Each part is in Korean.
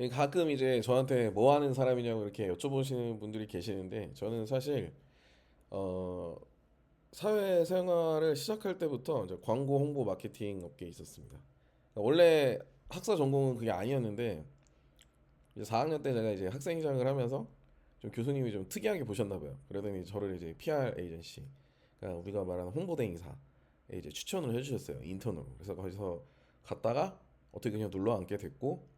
예, 가끔 이제 저한테 뭐 하는 사람이냐고 이렇게 여쭤보시는 분들이 계시는데 저는 사실 어 사회 생활을 시작할 때부터 이제 광고 홍보 마케팅 업계에 있었습니다. 원래 학사 전공은 그게 아니었는데 이제 4학년 때 제가 이제 학생회장을 하면서 좀 교수님이 좀 특이하게 보셨나 봐요. 그러더니 저를 이제 PR 에이전시, 그러니까 우리가 말하는 홍보대행사에 이제 추천을 해주셨어요. 인턴으로. 그래서 거기서 갔다가 어떻게 그냥 놀러 앉게 됐고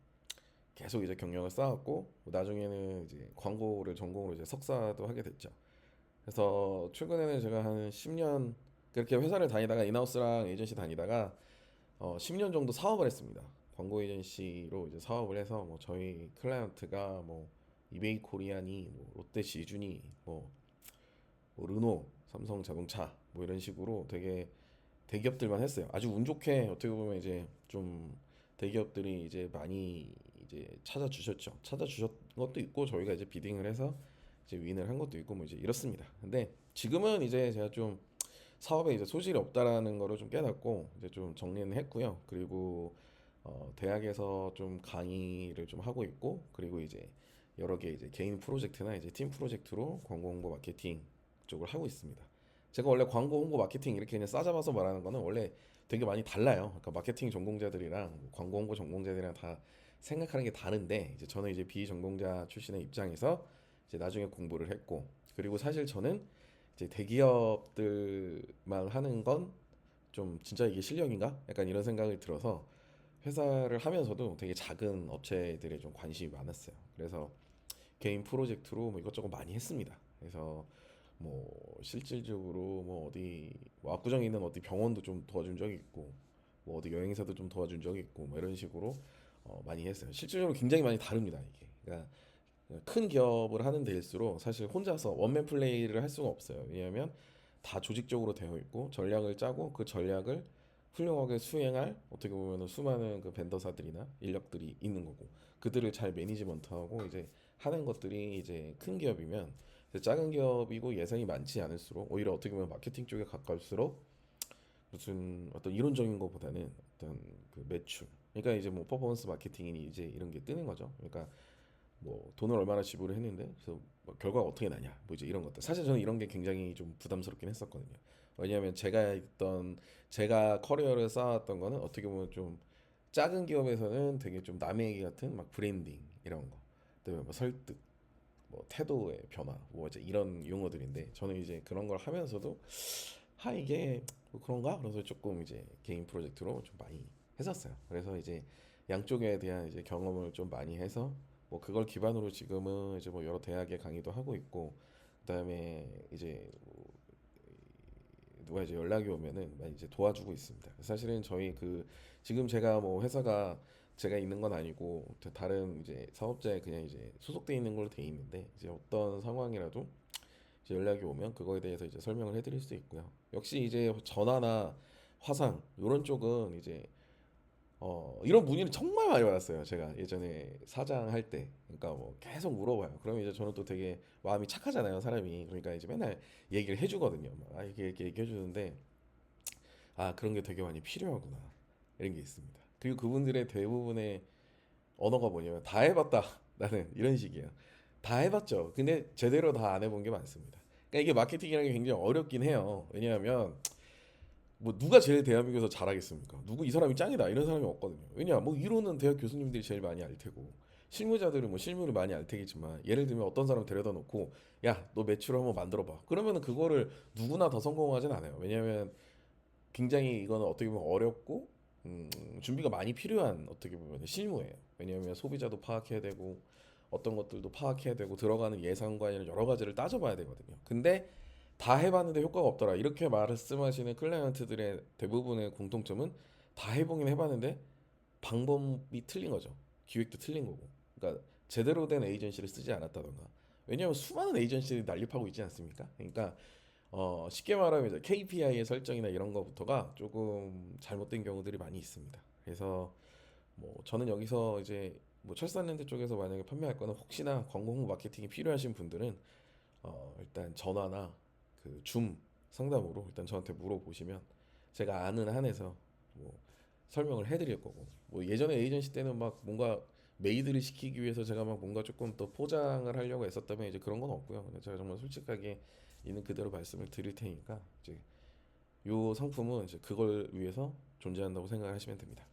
계속 이제 경력을 쌓았고 나중에는 이제 광고를 전공으로 이제 석사도 하게 됐죠. 그래서 최근에는 제가 한 10년 그렇게 회사를 다니다가 인하우스랑 에이전시 다니다가 어 10년 정도 사업을 했습니다. 광고 에이전시로 이제 사업을 해서 뭐 저희 클라이언트가 뭐 이베이 코리아니, 뭐 롯데 시주니, 뭐, 뭐 르노, 삼성 자동차 뭐 이런 식으로 되게 대기업들만 했어요. 아주 운 좋게 어떻게 보면 이제 좀 대기업들이 이제 많이 이제 찾아주셨죠. 찾아주셨 것도 있고 저희가 이제 비딩을 해서 이제 윈을 한 것도 있고 뭐 이제 이렇습니다. 근데 지금은 이제 제가 좀 사업에 이제 소질이 없다라는 거를 좀 깨닫고 이제 좀 정리는 했고요. 그리고 어 대학에서 좀 강의를 좀 하고 있고 그리고 이제 여러 개 이제 개인 프로젝트나 이제 팀 프로젝트로 광고 홍보 마케팅 쪽을 하고 있습니다. 제가 원래 광고 홍보 마케팅 이렇게 그냥 싸잡아서 말하는 거는 원래 되게 많이 달라요. 그러니까 마케팅 전공자들이랑 뭐 광고 홍보 전공자들이랑 다 생각하는 게 다른데 이제 저는 이제 비전공자 출신의 입장에서 이제 나중에 공부를 했고 그리고 사실 저는 이제 대기업들만 하는 건 좀 진짜 이게 실력인가? 약간 이런 생각이 들어서 회사를 하면서도 되게 작은 업체들에 좀 관심이 많았어요. 그래서 개인 프로젝트로 뭐 이것저것 많이 했습니다. 그래서 뭐 실질적으로 뭐 어디 뭐 압구정에 있는 어디 병원도 좀 도와준 적이 있고 뭐 어디 여행사도 좀 도와준 적이 있고 뭐 이런 식으로 어 많이 했어요. 실질적으로 굉장히 많이 다릅니다, 이게. 그러니까 큰 기업을 하는 데일수록 사실 혼자서 원맨 플레이를 할 수가 없어요. 왜냐하면 다 조직적으로 되어 있고 전략을 짜고 그 전략을 훌륭하게 수행할 어떻게 보면 수많은 그 벤더사들이나 인력들이 있는 거고 그들을 잘 매니지먼트하고 이제 하는 것들이 이제 큰 기업이면 작은 기업이고 예산이 많지 않을수록 오히려 어떻게 보면 마케팅 쪽에 가까울수록 무슨 어떤 이론적인 것보다는 어떤 그 매출. 그러니까 이제 뭐 퍼포먼스 마케팅이니 이제 이런 게 뜨는 거죠. 그러니까 뭐 돈을 얼마나 지불을 했는데 그래서 뭐 결과가 어떻게 나냐 뭐 이제 이런 것들. 사실 저는 이런 게 굉장히 좀 부담스럽긴 했었거든요. 왜냐하면 제가 있던 제가 커리어를 쌓았던 거는 어떻게 보면 좀 작은 기업에서는 되게 좀 남의 얘기 같은 막 브랜딩 이런 거. 그다음에 뭐 설득 뭐 태도의 변화 뭐 이제 이런 용어들인데 저는 이제 그런 걸 하면서도 하 이게 뭐 그런가 그래서 조금 이제 개인 프로젝트로 좀 많이 했었어요 그래서 이제 양쪽에 대한 이제 경험을 좀 많이 해서 뭐 그걸 기반으로 지금은 이제 뭐 여러 대학에 강의도 하고 있고 그다음에 이제 뭐 누가 이제 연락이 오면은 많이 이제 도와주고 있습니다. 사실은 저희 그 지금 제가 뭐 회사가 제가 있는 건 아니고 다른 이제 사업자에 그냥 이제 소속돼 있는 걸로 돼 있는데 이제 어떤 상황이라도 이제 연락이 오면 그거에 대해서 이제 설명을 해드릴 수 있고요. 역시 이제 전화나 화상 이런 쪽은 이제 어, 이런 문의를 정말 많이 받았어요. 제가 예전에 사장 할 때. 그러니까 뭐 계속 물어봐요. 그러면 이제 저는 또 되게 마음이 착하잖아요, 사람이. 그러니까 이제 맨날 얘기를 해주거든요. 막, 아, 이렇게, 이렇게 얘기해주는데, 아, 그런 게 되게 많이 필요하구나. 이런 게 있습니다. 그리고 그분들의 대부분의 언어가 뭐냐면, 다 해봤다. 나는 이런 식이에요. 다 해봤죠. 근데 제대로 다 안 해본 게 많습니다. 그러니까 이게 마케팅이라는 게 굉장히 어렵긴 해요. 왜냐하면, 뭐 누가 제일 대한민국에서 잘하겠습니까? 누구 이 사람이 짱이다 이런 사람이 없거든요. 왜냐 뭐 이론은 대학 교수님들이 제일 많이 알 테고 실무자들은 뭐 실무를 많이 알 테겠지만 예를 들면 어떤 사람 데려다 놓고 야 너 매출을 한번 만들어 봐. 그러면은 그거를 누구나 더 성공하진 않아요. 왜냐하면 굉장히 이거는 어떻게 보면 어렵고 음, 준비가 많이 필요한 어떻게 보면 실무예요. 왜냐하면 소비자도 파악해야 되고 어떤 것들도 파악해야 되고 들어가는 예산과 이런 여러 가지를 따져봐야 되거든요. 근데 다 해봤는데 효과가 없더라. 이렇게 말씀하시는 클라이언트들의 대부분의 공통점은 다 해보긴 해봤는데 방법이 틀린 거죠. 기획도 틀린 거고. 그러니까 제대로 된 에이전시를 쓰지 않았다던가. 왜냐하면 수많은 에이전시들이 난립하고 있지 않습니까? 그러니까 어, 쉽게 말하면 이제 KPI의 설정이나 이런 거부터가 조금 잘못된 경우들이 많이 있습니다. 그래서 뭐 저는 여기서 이제 뭐 철산랜드 쪽에서 만약에 판매할 거는 혹시나 광고 홍보 마케팅이 필요하신 분들은 어, 일단 전화나 그 줌 상담으로 일단 저한테 물어보시면 제가 아는 한에서 뭐 설명을 해드릴 거고 뭐 예전에 에이전시 때는 막 뭔가 메이드를 시키기 위해서 제가 막 뭔가 조금 또 포장을 하려고 했었다면 이제 그런 건 없고요. 그냥 제가 정말 솔직하게 있는 그대로 말씀을 드릴 테니까 이제 요 상품은 이제 그걸 위해서 존재한다고 생각하시면 됩니다.